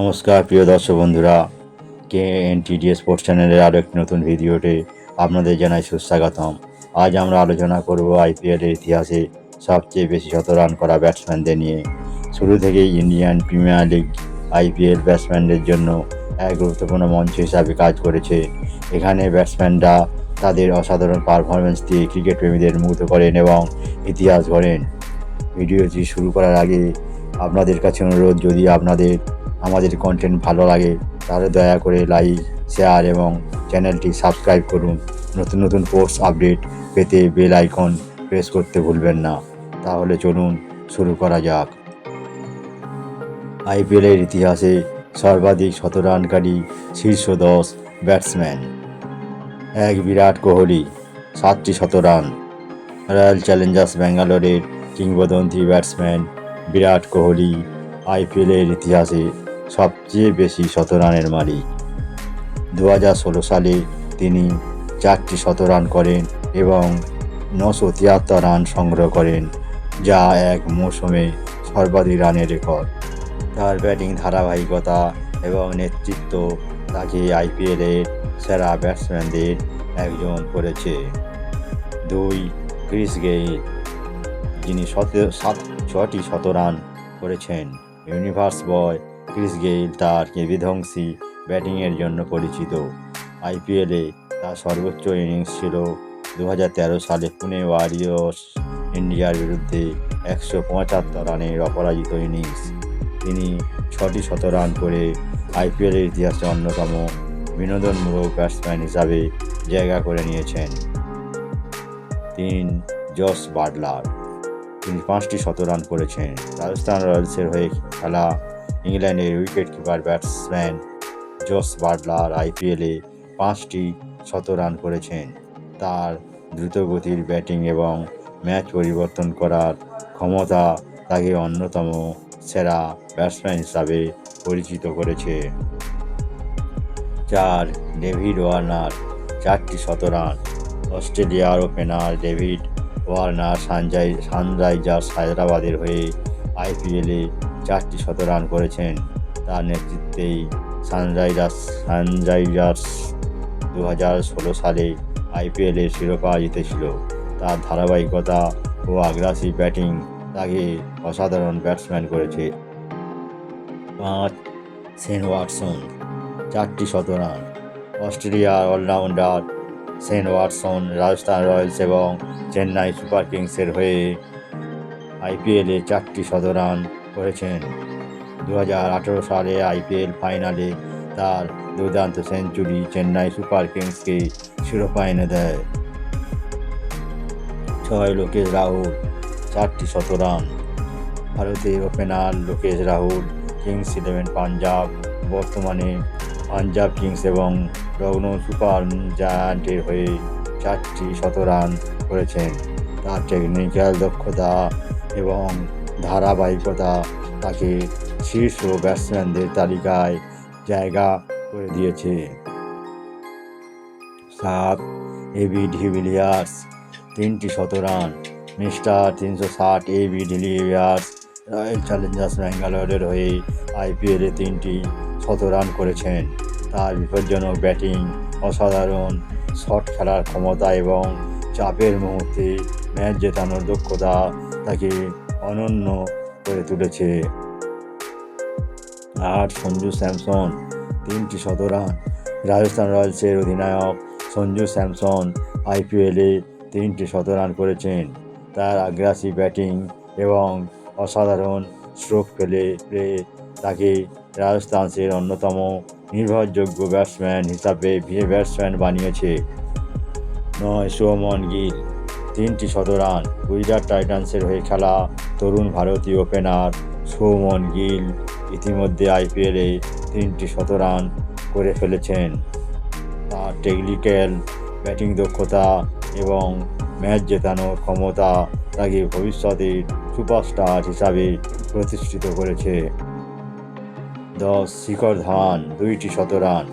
নমস্কার, প্রিয় দর্শক বন্ধুরা। কে এন টিডি স্পোর্টস চ্যানেলের আরও একটি নতুন ভিডিওতে আপনাদের জানাই সুস্বাগতম। আজ আমরা আলোচনা করব আইপিএলের ইতিহাসে সবচেয়ে বেশি শত রান করা ব্যাটসম্যানদের নিয়ে। শুরু থেকেই ইন্ডিয়ান প্রিমিয়ার লিগ আইপিএল ব্যাটসম্যানদের জন্য এক গুরুত্বপূর্ণ মঞ্চ হিসাবে কাজ করেছে। এখানে ব্যাটসম্যানরা তাদের অসাধারণ পারফরমেন্স দিয়ে ক্রিকেট প্রেমীদের মুগ্ধ করেন এবং ইতিহাস গড়েন। ভিডিওটি শুরু করার আগে আপনাদের কাছে অনুরোধ, যদি আপনাদের আমাদের কন্টেন্ট ভালো লাগে, তাহলে দয়া করে লাইক শেয়ার এবং চ্যানেলটি সাবস্ক্রাইব করুন। নতুন নতুন পোস্ট আপডেট পেতে বেল আইকন প্রেস করতে ভুলবেন না। তাহলে চলুন শুরু করা যাক। আইপিএলের ইতিহাসে সর্বাধিক শতরানকারী শীর্ষ দশ ব্যাটসম্যান এক বিরাট কোহলি, সাতটি শতরান। রয়্যাল চ্যালেঞ্জার্স ব্যাঙ্গালোরের কিংবদন্তি ব্যাটসম্যান বিরাট কোহলি আইপিএলের ইতিহাসে সবচেয়ে বেশি শতরানের মালিক। দু হাজার ষোলো সালে তিনি চারটি শতরান করেন এবং নশো তিয়াত্তর রান সংগ্রহ করেন, যা এক মৌসুমে সর্বাধিক রানের রেকর্ড। তার ব্যাটিং ধারাবাহিকতা এবং নেতৃত্ব তাকে আইপিএলের সেরা ব্যাটসম্যানদের একজন করেছে। দুই ক্রিস গেইল, যিনি সতেরো, সাত ছটি শতরান করেছেন। ইউনিভার্স বয় ক্রিস গেইল তার বিধ্বংসী ব্যাটিংয়ের জন্য পরিচিত। আইপিএলে তার সর্বোচ্চ ইনিংস ছিল দু হাজার তেরো সালে পুনে ওয়ারিয়র্স ইন্ডিয়ার বিরুদ্ধে একশো পঁচাত্তর রানের অপরাজিত ইনিংস। তিনি ছটি শতরান করে আইপিএলের ইতিহাসে অন্যতম বিনোদনমূলক ব্যাটসম্যান হিসাবে জায়গা করে নিয়েছেন। তিন, জস বাটলার। তিনি পাঁচটি শতরান করেছেন। রাজস্থান রয়্যালসের হয়ে খেলা ইংল্যান্ডের wicket keeper batsman Jos Buttler আইপিএলে পাঁচটি শতরান করেছেন। তার দ্রুতগতির ব্যাটিং এবং ম্যাচ পরিবর্তন করার ক্ষমতা তাকে অন্যতম সেরা ব্যাটসম্যান হিসাবে পরিচিত করেছে। চার, ডেভিড ওয়ার্নার, চারটি শতরান অস্ট্রেলিয়ার ওপেনার ডেভিড ওয়ার্নার সানজাই সানরাইজার্স হায়দ্রাবাদের হয়ে আইপিএলে চারটি শতরান করেছেন। তার নেতৃত্বেই সানরাইজার্স সানরাইজার্স দু হাজার ষোলো সালে আইপিএলের শিরোপা জিতেছিল। তার ধারাবাহিকতা ও আগ্রাসী ব্যাটিং তাকে অসাধারণ ব্যাটসম্যান করেছে। পাঁচ, সেন ওয়াটসন, চারটি শতরান অস্ট্রেলিয়ার allrounder Shane Watson Rajasthan Royals এবং চেন্নাই সুপার কিংসের হয়ে আইপিএলে চারটি শতরান করেছেন। দু হাজার আঠেরো সালে আইপিএল ফাইনালে তার দুর্দান্ত সেঞ্চুরি চেন্নাই সুপার কিংসকে শিরোপা এনে দেয়। ছয় লোকেশ রাহুল, চারটি শতরান ভারতের opener Lokesh Rahul, Kings Eleven Punjab, বর্তমানে পাঞ্জাব কিংস এবং লখনৌ সুপার জায়ান্টের হয়ে চারটি শতরান করেছেন। তার টেকনিক্যাল দক্ষতা এবং ধারাবাহিকতা তাকে শীর্ষ ব্যাটসম্যানদের তালিকায় জায়গা করে দিয়েছে। সাত এবি ডিভিলিয়ার্স তিনটি শতরান মিস্টার তিনশো ষাট এবি ডিভিলিয়ার্স রয়্যাল চ্যালেঞ্জার্স ব্যাঙ্গালোরের হয়ে আইপিএলে তিনটি শতরান করেছেন। তার বিপজ্জনক ব্যাটিং অসাধারণ, শট খেলার ক্ষমতা এবং চাপের মুহূর্তে ম্যাচ জেতানোর দক্ষতা তাকে অনন্য করে তুলেছে। আর সঞ্জু স্যামসন, তিনটি শতরান রাজস্থান রয়্যালসের অধিনায়ক সঞ্জু স্যামসন আইপিএলে তিনটি শতরান করেছেন। তার আগ্রাসী ব্যাটিং এবং অসাধারণ স্ট্রোক ফেলে তাকে রাজস্থানসের অন্যতম নির্ভরযোগ্য ব্যাটসম্যান হিসাবে ব্যাটসম্যান বানিয়েছে। নয় সৌমন গিল, তিনটি শতরান গুজরাট টাইটান্সের হয়ে খেলা তরুণ ভারতীয় ওপেনার সৌমন গিল ইতিমধ্যে আইপিএলে তিনটি শতরান করে ফেলেছেন। তার টেকনিক্যাল ব্যাটিং দক্ষতা এবং ম্যাচ জেতানোর ক্ষমতা তাকে ভবিষ্যতের সুপারস্টার হিসাবে প্রতিষ্ঠিত করেছে। দশ শিখর ধাওয়ান, দুইটি শতরান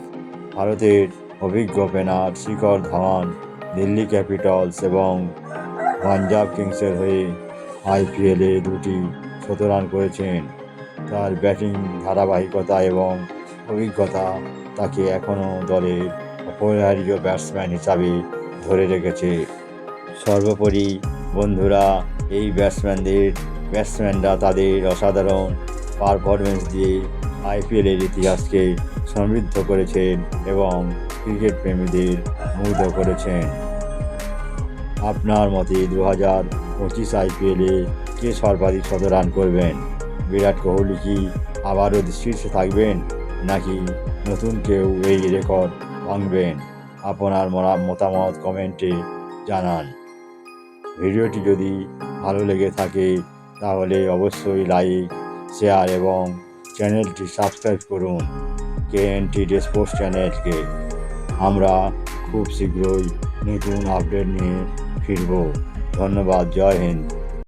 ভারতের অভিজ্ঞ ওপেনার শিখর ধাওয়ান, দিল্লি ক্যাপিটালস এবং পাঞ্জাব কিংসের হয়ে আইপিএলে দুটি শতরান করেছেন। তার ব্যাটিং ধারাবাহিকতা এবং অভিজ্ঞতা তাকে এখনও দলের অপরিহার্য ব্যাটসম্যান হিসাবে ধরে রেখেছে। সর্বোপরি বন্ধুরা, এই ব্যাটসম্যানদের, ব্যাটসম্যানরা তাদের অসাধারণ পারফরমেন্স দিয়ে আইপিএলের ইতিহাসকে সমৃদ্ধ করেছেন এবং ক্রিকেট প্রেমীদের মুগ্ধ করেছেন। আপনার মতে দু হাজার পঁচিশ আইপিএলে কে সর্বাধিক শত রান করবেন? বিরাট কোহলি কি আবারও শীর্ষে থাকবেন? নাকি নতুন কেউ এই রেকর্ড ভাঙবেন? আপনার মরা- মতামত কমেন্টে জানান। ভিডিওটি যদি ভালো লেগে থাকে, তাহলে অবশ্যই লাইক, শেয়ার এবং চ্যানেলটি সাবস্ক্রাইব করুন কে এন টি স্পোর্টস চ্যানেলকে। আমরা খুব শীঘ্রই নতুন আপডেট নিয়ে ফিরব। ধন্যবাদ জয় হিন্দ।